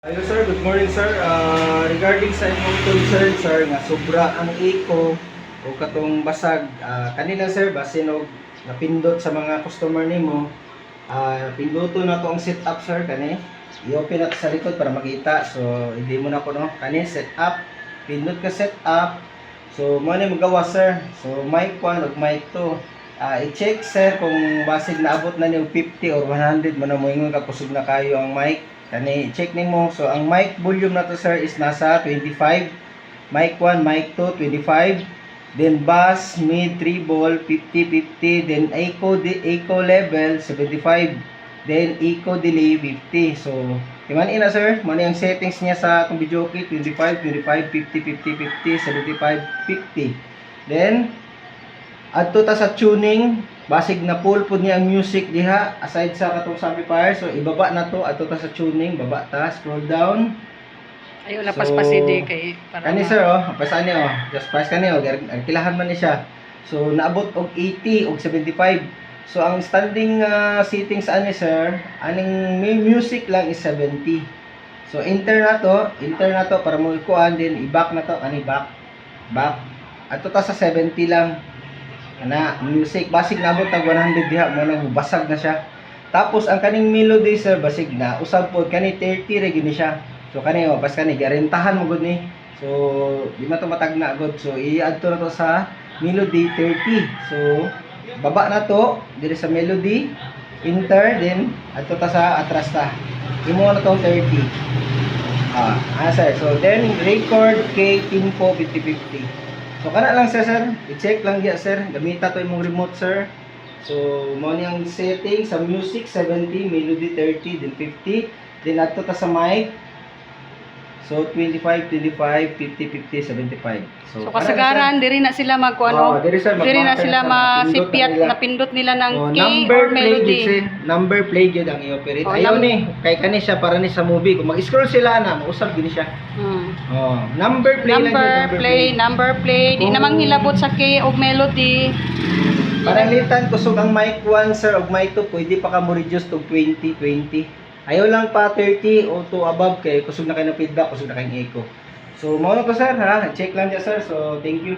Hello sir, good morning sir. Ah, regarding sa imong concern sir nga sobra ang eco o katong basag. Ah, kanina sir basin og napindot sa mga customer nimo. Ah pinduto na to ang setup sir kani. I-open nato sa likod para makita. So hindi mo na ko no? Kani setup. Pindot ka setup. So mo ni magawa sir. So mic 1 ug mic 2 ah i-check sir kung basig naabot na ni og 50 or 100 mo na ka kusog na kayo ang mic Kani, check nimo. So, ang mic volume na to sir is nasa 25. Mic 1, mic 2, 25. Then bass, mid, treble, 50, 50. Then echo, di, echo level, 75. Then echo delay, 50. So, timan ina sir, mani ang settings niya sa itong video kit, 25, 25, 50, 50, 50, 75, 50. Then, adto ta sa tuning, basig na full pud niya ang music diha. Aside sa katong amplifier so ibaba na to. Adto ta sa tuning baba ta scroll down. Ayaw So, lapas pa si D kay para kani sir oh. Pasan ni oh. Just pass kani oh. Arkilahan man ni siya. So naabot og 80 og 75 so ang standing ah, settings ani sir aning may music lang is 70 so enter na to. Enter na to para mo ikuan. Din i-back na to. Ani back. Back. Adto ta sa 70 lang ana music. Basig nabot tag 100 diha mo nang basag na siya. Tapos ang kaning melody sir basig na. Usab pod kani 30 ra gini siya. So kani oh bas kani garentahan mo gud ni. So di man to matagna gud. So i-add to na to sa melody 30 so baba na to diri sa melody enter then adto ta sa atras ta. Imo na tong 30 ah ah sir. So then record kay Timpo 5050 So kana lang sir sir, i-check lang diya sir, gamita to imong remote sir. So mo ni ang setting sa music 70, melody 30, then 50, then adto ta sa mic. So 25, 25, 50, 50, 75. So kasagaran diri na sila magkuan Oh, og diri sir diri na sila masipyat na nila. napindot nila ng Oh, key number or play melody. gyud sir. Number play gyud ang i-operate. Oh, Ayaw ni, kay kani siya para ni sa movie. Kung mag-scroll sila na, mausap gid siya. Hmm. Oh, number play lang Number gyud, play, number play, di Kung- namang hilabot sa key og melody. Pananglitan kusog ang mic 1 sir ug mic 2 pwede pa ka mo reduce to 20 20. Ayaw lang pa 30 o to above kay kusog na kay ng feedback kusog na kay echo. So mao na ko sir ha, check lang dia sir. So thank you.